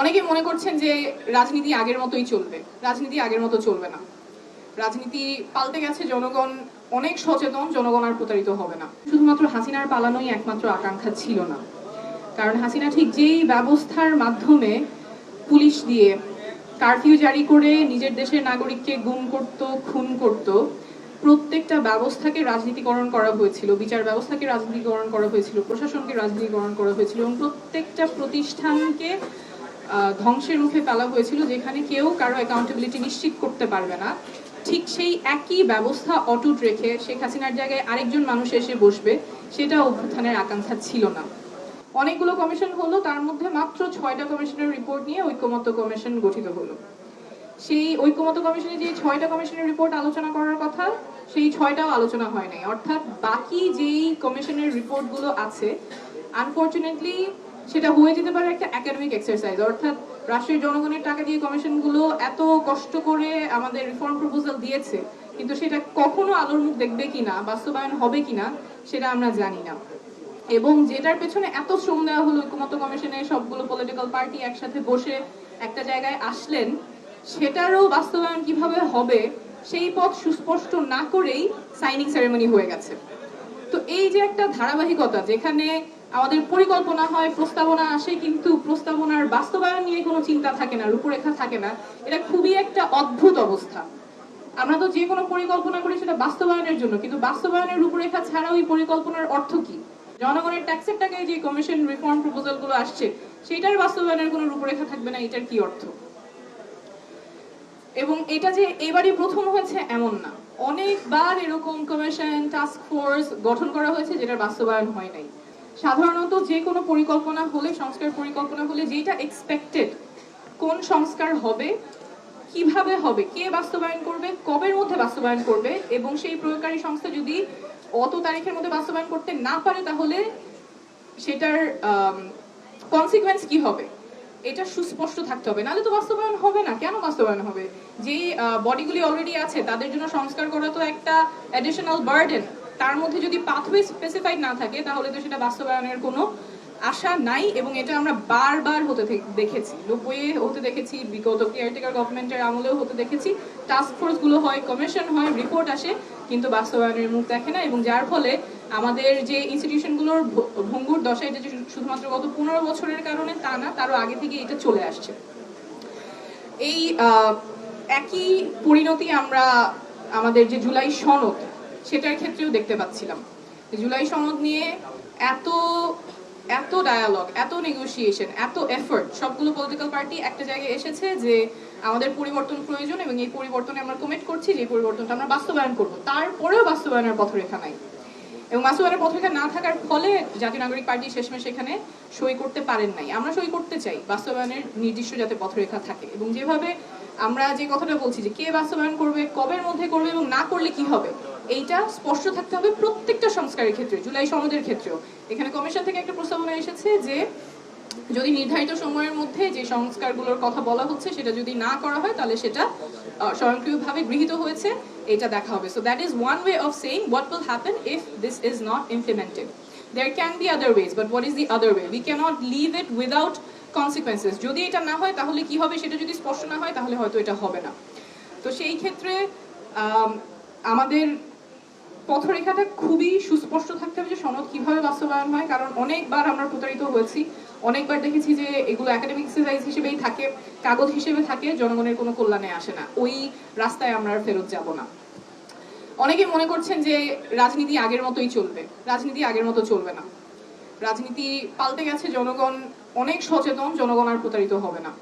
অনেকে মনে করছেন যে রাজনীতি আগের মতোই চলবে। রাজনীতি আগের মতো চলবে না। রাজনীতি পাল্টে গেছে, জনগণ অনেক সচেতন, জনগণ আর প্রতারিত হবে না। শুধুমাত্র হাসিনার পালানোই একমাত্র আকাঙ্ক্ষা ছিল না। কারণ হাসিনা ঠিক যেই ব্যবস্থার মাধ্যমে পুলিশ দিয়ে কারফিউ জারি করে নিজের দেশের নাগরিককে গুম করত, খুন করত, প্রত্যেকটা ব্যবস্থাকে রাজনীতিকরণ করা হয়েছিল। বিচার ব্যবস্থাকে রাজনীতিকরণ করা হয়েছিল, প্রশাসনকে রাজনীতিকরণ করা হয়েছিল এবং প্রত্যেকটা প্রতিষ্ঠানকে ধ্বংসের মুখে ফেলা হয়েছিল, যেখানে কেউ কারও অ্যাকাউন্টেবিলিটি নিশ্চিত করতে পারবে না। ঠিক সেই একই ব্যবস্থা অটুট রেখে শেখ হাসিনার জায়গায় আরেকজন মানুষ এসে বসবে, সেটা অভ্যুত্থানের আকাঙ্ক্ষা ছিল না। অনেকগুলো কমিশন হলো, তার মধ্যে মাত্র ছয়টা কমিশনের রিপোর্ট নিয়ে ঐক্যমত্য কমিশন গঠিত হলো। সেই ঐক্যমত্য কমিশনে যে ছয়টা কমিশনের রিপোর্ট আলোচনা করার কথা, সেই ছয়টাও আলোচনা হয় নাই। অর্থাৎ বাকি যেই কমিশনের রিপোর্টগুলো আছে আনফর্চুনেটলি সেটা হয়ে যেতে পারে একটা একাডেমিক এক্সারসাইজ অর্থাৎ রাষ্ট্রের জনগণের টাকা দিয়ে কমিশনগুলো এত কষ্ট করে আমাদের রিফর্ম প্রপোজাল দিয়েছে, কিন্তু সেটা কখনো আলোর মুখ দেখবে কিনা, বাস্তবায়ন হবে কিনা, সেটা আমরা জানি না। এবং যেটার পেছনে এত শ্রম দেওয়া হলো, ঐক্যমত্য কমিশনে সবগুলো পলিটিক্যাল পার্টি একসাথে বসে একটা জায়গায় আসলেন, সেটারও বাস্তবায়ন কীভাবে হবে, সেই পথ সুস্পষ্ট না করেই সাইনিং সেরেমনি হয়ে গেছে। তো এই যে একটা ধারাবাহিকতা, যেখানে আমাদের পরিকল্পনা হয়, প্রস্তাবনা আসে, কিন্তু প্রস্তাবনার বাস্তবায়ন নিয়ে কোনো চিন্তা থাকে না, রূপরেখা থাকে না। এটা খুবই একটা অদ্ভুত অবস্থা। আমরা তো যে কোনো পরিকল্পনা করি সেটা বাস্তবায়নের জন্য, কিন্তু বাস্তবায়নের রূপরেখা ছাড়া ওই পরিকল্পনার অর্থ কি? জনগণের ট্যাক্সের টাকায় যে কমিশন রিফর্ম প্রপোজালগুলো আসছে সেটার বাস্তবায়নের কোনো রূপরেখা থাকবে না, এটার কি অর্থ? এবং এটা যে এবারই প্রথম হয়েছে এমন না। অনেকবার এরকম কমিশন টাস্ক ফোর্স গঠন করা হয়েছে, যেটার বাস্তবায়ন হয় নাই। সাধারণত যে কোনো পরিকল্পনা হলে, সংস্কার পরিকল্পনা হলে যেটা এক্সপেক্টেড কোন সংস্কার হবে, কীভাবে হবে, কে বাস্তবায়ন করবে, কবের মধ্যে বাস্তবায়ন করবে, এবং সেই প্রয়োগকারী সংস্থা যদি অত তারিখের মধ্যে বাস্তবায়ন করতে না পারে, তাহলে সেটার কনসিকুয়েন্স কি হবে? এটা সুস্পষ্ট থাকতে হবে। নাহলে তো বাস্তবায়ন হবে না। কেন বাস্তবায়ন হবে? যে বডিগুলি অলরেডি আছে, তাদের জন্য সংস্কার করা তো একটা অ্যাডিশনাল বার্ডেন তার মধ্যে যদি পাথওয়ে স্পেসিফাইড না থাকে, তাহলে তো সেটা বাস্তবায়নের কোনো আশা নাই এবং এটা আমরা বারবার হতে দেখেছি। নব্বইয়ে হতে দেখেছি, বিগত কেয়ারটেকার গভর্নমেন্টের আমলেও হতে দেখেছি। টাস্ক ফোর্সগুলো হয় কমিশন হয় রিপোর্ট আসে, কিন্তু বাস্তবায়নের মুখ দেখে না এবং যার ফলে আমাদের যে ইনস্টিটিউশনগুলোর ভঙ্গুর দশা, এটা শুধুমাত্র গত পনেরো বছরের কারণে তা না, তারও আগে থেকে এটা চলে আসছে। এই একই পরিণতি আমরা আমাদের যে জুলাই সনদ সেটার ক্ষেত্রেও দেখতে পাচ্ছিলাম। জুলাই সনদ নিয়ে এত এত ডায়ালগ এত নেগোসিয়েশন এত এফোর্ট সবগুলো পলিটিক্যাল পার্টি একটা জায়গায় এসেছে যে আমাদের পরিবর্তন প্রয়োজন এবং এই পরিবর্তনে আমরা কমিট করছি, যে পরিবর্তনটা আমরা বাস্তবায়ন করব। তারপরেও বাস্তবায়নের পথরেখা নাই। এবং বাস্তবায়নের পথরেখা না থাকার ফলে জাতীয় নাগরিক পার্টি শেষমেশ সেখানে সই করতে পারেন নাই। আমরা সই করতে চাই, বাস্তবায়নের নির্দিষ্ট যাতে পথরেখা থাকে। এবং যেভাবে আমরা যে কথাটা বলছি যে কে বাস্তবায়ন করবে, কবের মধ্যে করবে এবং না করলে কি হবে এইটা স্পষ্ট থাকতে হবে প্রত্যেকটা সংস্কারের ক্ষেত্রে জুলাই সনদের ক্ষেত্রেও। এখানে কমিশন থেকে একটা প্রস্তাবনা এসেছে যে যদি নির্ধারিত সময়ের মধ্যে যে সংস্কারগুলোর কথা বলা হচ্ছে সেটা যদি না করা হয় তাহলে সেটা স্বয়ংক্রিয়ভাবে গৃহীত হয়েছে এটা দেখা হবে। So that is one way of saying what will happen if this is not implemented there can be other ways but what is the other way we cannot leave it without consequences যদি এটা না হয় তাহলে কি হবে? সেটা যদি স্পষ্ট না হয় তাহলে হয়তো এটা হবে না। তো সেই ক্ষেত্রে আম, আমাদের পথরেখাটা খুবই সুস্পষ্ট থাকতে হবে যে সনদ কীভাবে বাস্তবায়ন হয়, কারণ অনেকবার আমরা প্রতারিত হয়েছি। অনেকবার দেখেছি যে এগুলো একাডেমিক এক্সারসাইজ হিসেবেই থাকে, কাগজ হিসেবে থাকে, জনগণের কোনো কল্যাণে আসে না। ওই রাস্তায় আমরা ফেরত যাব না। অনেকে মনে করছেন যে রাজনীতি আগের মতোই চলবে। রাজনীতি আগের মতো চলবে না। রাজনীতি পাল্টে গেছে, জনগণ অনেক সচেতন, জনগণ আর প্রতারিত হবে না।